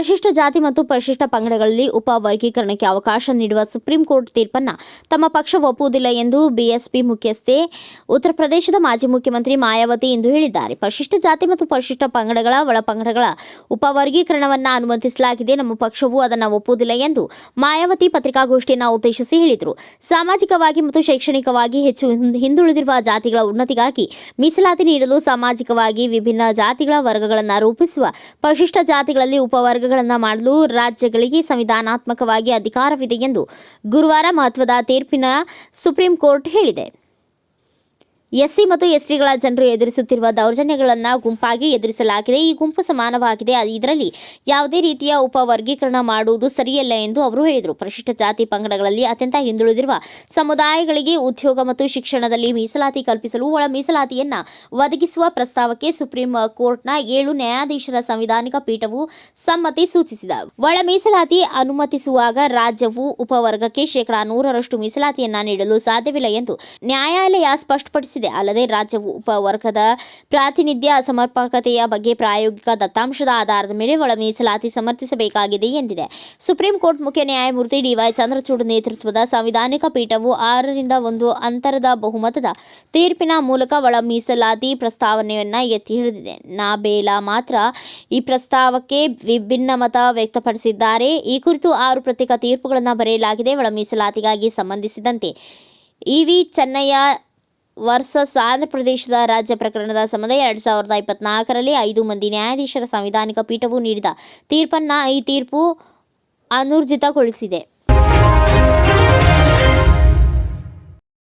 ಪರಿಶಿಷ್ಟ ಜಾತಿ ಮತ್ತು ಪರಿಶಿಷ್ಟ ಪಂಗಡಗಳಲ್ಲಿ ಉಪ ವರ್ಗೀಕರಣಕ್ಕೆ ಅವಕಾಶ ನೀಡುವ ಸುಪ್ರೀಂ ಕೋರ್ಟ್ ತೀರ್ಪನ್ನು ತಮ್ಮ ಪಕ್ಷ ಒಪ್ಪುವುದಿಲ್ಲ ಎಂದು ಬಿಎಸ್ಪಿ ಮುಖ್ಯಸ್ಥೆ, ಉತ್ತರ ಪ್ರದೇಶದ ಮಾಜಿ ಮುಖ್ಯಮಂತ್ರಿ ಮಾಯಾವತಿ ಇಂದು ಹೇಳಿದ್ದಾರೆ. ಪರಿಶಿಷ್ಟ ಜಾತಿ ಮತ್ತು ಪರಿಶಿಷ್ಟ ಪಂಗಡಗಳ ಒಳಪಂಗಡಗಳ ಉಪ ವರ್ಗೀಕರಣವನ್ನು ಅನುಮತಿಸಲಾಗಿದೆ. ನಮ್ಮ ಪಕ್ಷವು ಅದನ್ನು ಒಪ್ಪುವುದಿಲ್ಲ ಎಂದು ಮಾಯಾವತಿ ಪತ್ರಿಕಾಗೋಷ್ಠಿಯನ್ನು ಉದ್ದೇಶಿಸಿ ಹೇಳಿದರು. ಸಾಮಾಜಿಕವಾಗಿ ಮತ್ತು ಶೈಕ್ಷಣಿಕವಾಗಿ ಹೆಚ್ಚು ಹಿಂದ್- ಹಿಂದುಳಿದಿರುವ ಜಾತಿಗಳ ಉನ್ನತಿಗಾಗಿ ಮೀಸಲಾತಿ ನೀಡಲು ಸಾಮಾಜಿಕವಾಗಿ ವಿಭಿನ್ನ ಜಾತಿಗಳ ವರ್ಗಗಳನ್ನು ರೂಪಿಸುವ ಪರಿಶಿಷ್ಟ ಜಾತಿಗಳಲ್ಲಿ ಉಪವರ್ಗಗಳನ್ನು ಮಾಡಲು ರಾಜ್ಯಗಳಿಗೆ ಸಂವಿಧಾನಾತ್ಮಕವಾಗಿ ಅಧಿಕಾರವಿದೆ ಎಂದು ಗುರುವಾರ ಮಹತ್ವದ ತೀರ್ಪಿನ ಸುಪ್ರೀಂ ಕೋರ್ಟ್ ಹೇಳಿದೆ. ಎಸ್ಸಿ ಮತ್ತು ಎಸ್ಟಿಗಳ ಜನರು ಎದುರಿಸುತ್ತಿರುವ ದೌರ್ಜನ್ಯಗಳನ್ನು ಗುಂಪಾಗಿ ಎದುರಿಸಲಾಗಿದೆ. ಈ ಗುಂಪು ಸಮಾನವಾಗಿದೆ. ಇದರಲ್ಲಿ ಯಾವುದೇ ರೀತಿಯ ಉಪವರ್ಗೀಕರಣ ಮಾಡುವುದು ಸರಿಯಲ್ಲ ಎಂದು ಅವರು ಹೇಳಿದರು. ಪರಿಶಿಷ್ಟ ಜಾತಿ ಪಂಗಡಗಳಲ್ಲಿ ಅತ್ಯಂತ ಹಿಂದುಳಿದಿರುವ ಸಮುದಾಯಗಳಿಗೆ ಉದ್ಯೋಗ ಮತ್ತು ಶಿಕ್ಷಣದಲ್ಲಿ ಮೀಸಲಾತಿ ಕಲ್ಪಿಸಲು ಒಳ ಮೀಸಲಾತಿಯನ್ನು ಒದಗಿಸುವ ಪ್ರಸ್ತಾವಕ್ಕೆ ಸುಪ್ರೀಂ ಕೋರ್ಟ್ನ ಏಳು ನ್ಯಾಯಾಧೀಶರ ಸಂವಿಧಾನಿಕ ಪೀಠವು ಸಮ್ಮತಿ ಸೂಚಿಸಿದ. ಒಳ ಮೀಸಲಾತಿ ಅನುಮತಿಸುವಾಗ ರಾಜ್ಯವು ಉಪವರ್ಗಕ್ಕೆ ಶೇಕಡಾ ನೂರರಷ್ಟು ಮೀಸಲಾತಿಯನ್ನ ನೀಡಲು ಸಾಧ್ಯವಿಲ್ಲ ಎಂದು ನ್ಯಾಯಾಲಯ ಸ್ಪಷ್ಟಪಡಿಸಿದೆ. ಅಲ್ಲದೆ ರಾಜ್ಯವು ಉಪವರ್ಗದ ಪ್ರಾತಿನಿಧ್ಯ ಸಮರ್ಪಕತೆಯ ಬಗ್ಗೆ ಪ್ರಾಯೋಗಿಕ ದತ್ತಾಂಶದ ಆಧಾರದ ಮೇಲೆ ಒಳ ಮೀಸಲಾತಿ ಸಮರ್ಥಿಸಬೇಕಾಗಿದೆ ಎಂದಿದೆ. ಸುಪ್ರೀಂ ಕೋರ್ಟ್ ಮುಖ್ಯ ನ್ಯಾಯಮೂರ್ತಿ ಡಿವೈ ಚಂದ್ರಚೂಡ್ ನೇತೃತ್ವದ ಸಂವಿಧಾನಿಕ ಪೀಠವು ಆರರಿಂದ ಒಂದು ಅಂತರದ ಬಹುಮತದ ತೀರ್ಪಿನ ಮೂಲಕ ಒಳ ಮೀಸಲಾತಿ ಪ್ರಸ್ತಾವನೆಯನ್ನ ಎತ್ತಿ ಹಿಡಿದಿದೆ. ನಾಬೇಲಾ ಮಾತ್ರ ಈ ಪ್ರಸ್ತಾವಕ್ಕೆ ವಿಭಿನ್ನ ಮತ ವ್ಯಕ್ತಪಡಿಸಿದ್ದಾರೆ. ಈ ಕುರಿತು ಆರು ಪ್ರತ್ಯೇಕ ತೀರ್ಪುಗಳನ್ನು ಬರೆಯಲಾಗಿದೆ. ಒಳ ಮೀಸಲಾತಿಗಾಗಿ ಸಂಬಂಧಿಸಿದಂತೆ ಇವಿ ಚೆನ್ನಯ್ಯ ವರ್ಸಸ್ ಆಂಧ್ರ ಪ್ರದೇಶದ ರಾಜ್ಯ ಪ್ರಕರಣದ ಸಂಬಂಧ ಎರಡು ಸಾವಿರದ ಇಪ್ಪತ್ನಾಲ್ಕರಲ್ಲಿ ಐದು ಮಂದಿ ನ್ಯಾಯಾಧೀಶರ ಸಂವಿಧಾನಿಕ ಪೀಠವು ನೀಡಿದ ತೀರ್ಪನ್ನ ಈ ತೀರ್ಪು ಅನೂರ್ಜಿತಗೊಳಿಸಿದೆ.